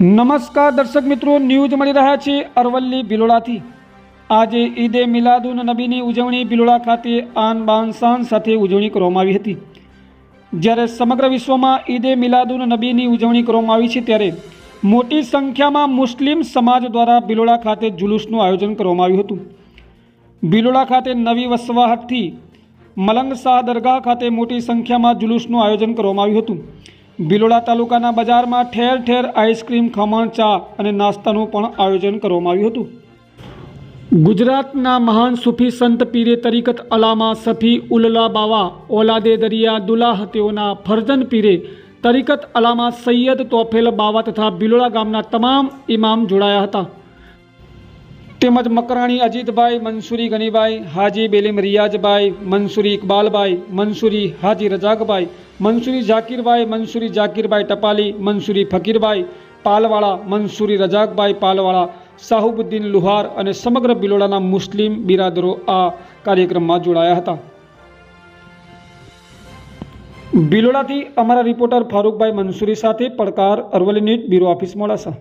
નમસ્કાર દર્શક મિત્રો, ન્યૂઝ મળી રહ્યા છે અરવલ્લી ભિલોડાથી આજે ઈદે મિલાદુન નબીની ઉજવણી ભિલોડા ખાતે આન બાન શાન સાથે ઉજવણી કરવામાં આવી હતી. જ્યારે સમગ્ર વિશ્વમાં ઈદે મિલાદુન નબીની ઉજવણી કરવામાં આવી છે, ત્યારે મોટી સંખ્યામાં મુસ્લિમ સમાજ દ્વારા ભિલોડા ખાતે જુલુસનું આયોજન કરવામાં આવ્યું હતું. ભિલોડા ખાતે નવી વસવાહટથી મલંગ શાહ દરગાહ ખાતે મોટી સંખ્યામાં જુલુસનું આયોજન કરવામાં આવ્યું હતું. ભિલોડા તાલુકાના બજારમાં ઠેર ઠેર આઈસ્ક્રીમ, ખમણ, ચા અને નાસ્તાનું પણ આયોજન કરવામાં આવ્યું હતું. ગુજરાતના મહાન સૂફી સંત પીરે તરીકત અલામા સફી ઉલ્લા બાવા, ઓલાદે દરિયા દુલાહ તેઓના ફરજન પીરે તરીકત અલામા સૈયદ તોફેલ બાવા તથા ભિલોડા ગામના તમામ ઇમામ જોડાયા હતા. તેમજ મકરાણી અજીતભાઈ, મનસુરી ગનીભાઈ, હાજી બેલીમ રિયાજભાઈ, મનસુરી ઇકબાલભાઈ, મનસુરી હાજી રજાકભાઈ મંસૂરી ઝાકીરભાઈ મનસુરી ઝાકીરભાઈ ટપાલી, મનસુરી ફકીરભાઈ પાલવાળા, મનસુરી રજાકભાઈ પાલવાળા, સાહુબુદ્દીન લુહાર અને સમગ્ર બિલોડાના મુસ્લિમ બિરાદરો આ કાર્યક્રમમાં જોડાયા હતા. બિલોડાથી અમારા રિપોર્ટર ફારૂકભાઈ મંસૂરી સાથે પડકાર Aravalli news bureau office Modasa.